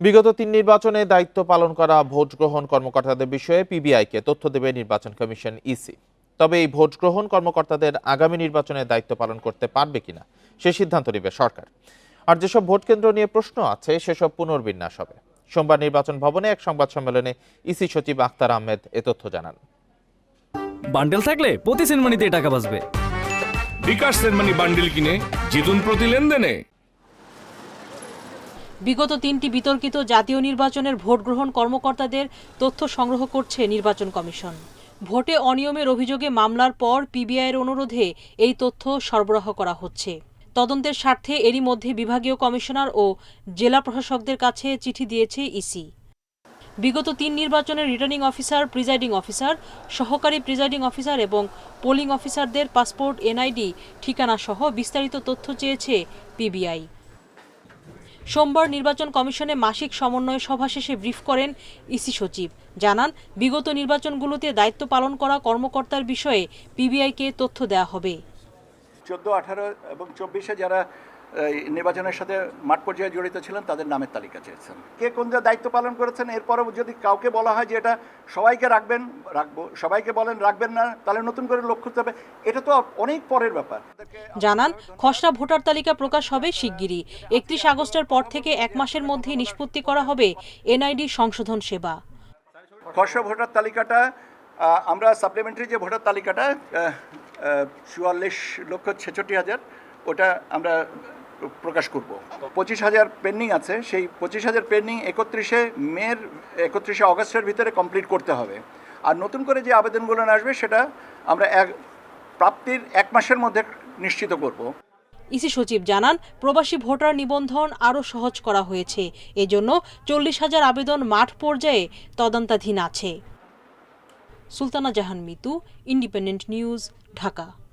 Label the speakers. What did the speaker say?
Speaker 1: বিগত তিন নির্বাচনে দায়িত্ব পালন করা ভোট গ্রহণ কর্মকর্তাদের বিষয়ে পিবিআইকে তথ্য দেবে নির্বাচন কমিশন ইসি। তবে এই ভোট গ্রহণ কর্মকর্তাদের আগামী নির্বাচনে দায়িত্ব পালন করতে পারবে কিনা সে সিদ্ধান্ত নেবে সরকার। আর যেসব ভোট কেন্দ্র নিয়ে প্রশ্ন আছে সেসব পুনর্বিন্যাস হবে। সোমবার নির্বাচন ভবনে এক সংবাদ সম্মেলনে ইসি সচিব আখতার আহমেদ এ তথ্য জানান।
Speaker 2: বান্ডেল থাকলে প্রতি সেনমানিতে টাকা বাঁচবে।
Speaker 3: বিকাশ সেনমানি বান্ডিল কিনে জিতুন প্রতি লেনদেনে।
Speaker 4: বিগত তিনটি বিতর্কিত জাতীয় নির্বাচনের ভোট গ্রহণ কর্মকর্তাদের তথ্য সংগ্রহ করছে নির্বাচন কমিশন। ভোটে অনিয়মের অভিযোগে মামলার পর পিবিআইয়ের অনুরোধে এই তথ্য সরবরাহ করা হচ্ছে। তদন্তের স্বার্থে এরই মধ্যে বিভাগীয় কমিশনার ও জেলা প্রশাসকদের কাছে চিঠি দিয়েছে ইসি। বিগত তিন নির্বাচনের রিটার্নিং অফিসার, প্রিজাইডিং অফিসার, সহকারী প্রিজাইডিং অফিসার এবং পোলিং অফিসারদের পাসপোর্ট, এনআইডি ঠিকানা সহ বিস্তারিত তথ্য চেয়েছে পিবিআই। সোমবার নির্বাচন কমিশনে মাসিক সমন্বয় সভা শেষে ব্রিফ করেন ইসি সচিব। জানান, বিগত নির্বাচনগুলোতে দায়িত্ব পালন করা কর্মকর্তার বিষয়ে পিবিআইকে তথ্য দেওয়া হবে।
Speaker 5: চোদ্দ, আঠারো এবং চব্বিশে যারা নির্বাচনের সাথে মাঠ পর্যায়ে জড়িত ছিলেন তাদের নামের তালিকা চেয়েছেন। কে কোন যে দায়িত্ব পালন করেছেন? এরপরও যদি কাউকে বলা হয় যে এটা সবাইকে রাখবেন রাখব সবাইকে বলেন রাখবেন না তাহলে নতুন করে লক্ষ্য করতে হবে। এটা তো অনেক পরের ব্যাপার।
Speaker 4: জানান খসড়া ভোটার তালিকা প্রকাশ হবে শিগগিরই। একত্রিশ আগস্টের পর থেকে এক মাসের মধ্যে নিষ্পত্তি করা হবে এনআইডি সংশোধন সেবা।
Speaker 5: খসড়া ভোটার তালিকাটা আমরা সাপ্লিমেন্টারি যে ভোটার তালিকাটা চুয়াল্লিশ লক্ষ ছেষট্টি হাজার ওটা আমরা প্রকাশ করব। পঁচিশ হাজার পেন্ডিং আছে। সেই পঁচিশ হাজার পেন্ডিং একত্রিশে মের, একত্রিশে অগস্টের ভিতরে কমপ্লিট করতে হবে। আর নতুন করে যে আবেদনগুলো আসবে, সেটা আমরা এক, প্রাপ্তির এক মাসের মধ্যে নিশ্চিত করব।
Speaker 4: ইসি সচিব জানান, প্রবাসী ভোটার নিবন্ধন আরও সহজ করা হয়েছে। এজন্য চল্লিশ হাজার আবেদন মাঠ পর্যায়ে তদন্তাধীন আছে। Sultana Jahan Mitu, independent news, Dhaka.